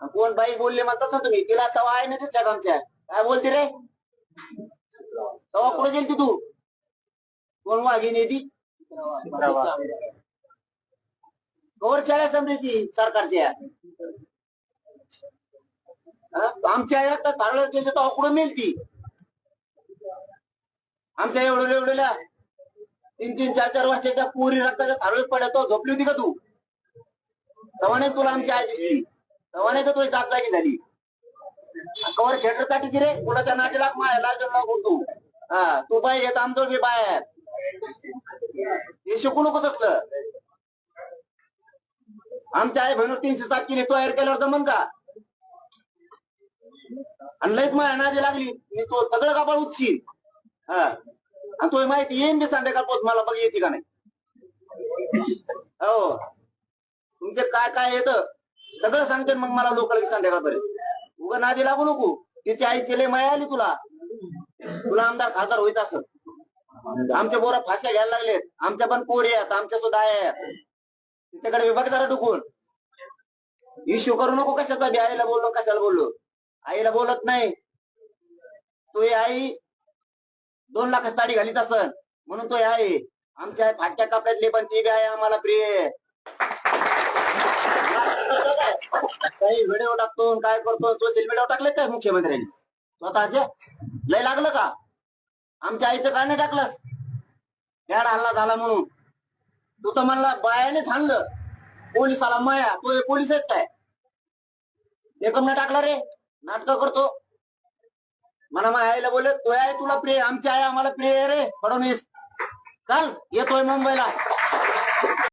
कोण बाई बोलले म्हणतात ना तुम्ही तिला तवा आहे ना तिथल्या आमच्या काय बोलते रे? तवा कुठे गेलती तू? कोण वाघिणी ती कवर शाळा ती सरकारच्या. आमच्या यात तर धारळ गेलं तवा कुठं मिळती आमच्या एवढं एवढ्याला तीन तीन चार चार वर्षाच्या पुरी रक्ताच्या धारळच पडल्या झोपली होती का तू? तवा नाही तुला आमची आई दिसली तेव्हा नाही का जात जागी झाली कवर खेटरसाठी की रे? कुणाच्या नाटीला माय? लाजून होतो तू. हा तू बाय येत आमचो बी बाहेर. हे शिकू नको तसलं. आमच्या आई बहिणी तीनशे सात किलो तयार केल्यावर जमन का? आणि लयच माझ्या नादी लागली. मी तो सगळं कापड उचशील हा. आणि तो माहिती येईन बी संध्याकाळ पोच मला बघ येते का नाही. हो. तुमचे काय काय येतं? सगळं सांगते मग मला लोक लगेच संध्याकाळपर्यंत. उगा नादी लागू नको. तिची आई चेले माया आली तुला. तुला आमदार खासदार होईत असं. आमच्या पोरं फाश्या घ्यायला लागलेत आमच्या पण पोरी आहेत. आमच्या सुद्धा आहेत. तिच्याकडे विभाग जरा डुकून इश्यू करू नको कशाचा बी. आईला बोललो कशाला बोललो? आईला बोलत नाही. तो ही आई दोन लाख साडी घालीत असन. म्हणून तो ही आई आमच्या फाटक्या कपड्यातली पण ती बी आहे आम्हाला प्रिय आहे. काही व्हिडिओ टाकतो काय करतो सोशल मीडियावर टाकले काय मुख्यमंत्र्यांनी? स्वतःचे? लय लागलं का? आमच्या आईचं काय नाही टाकलंस? बॅड हल्ला झाला म्हणून. तू तर म्हणला बायानेच हाणलं. पोलिसाला माया तो पोलीस आहेत काय? एकम नाही टाकला रे. नाटक करतो. मला माझ्या आईला बोल तो आहे तुला प्रिय आमची आई आम्हाला प्रिय आहे रे फडणवीस. चाल येतोय मुंबईला.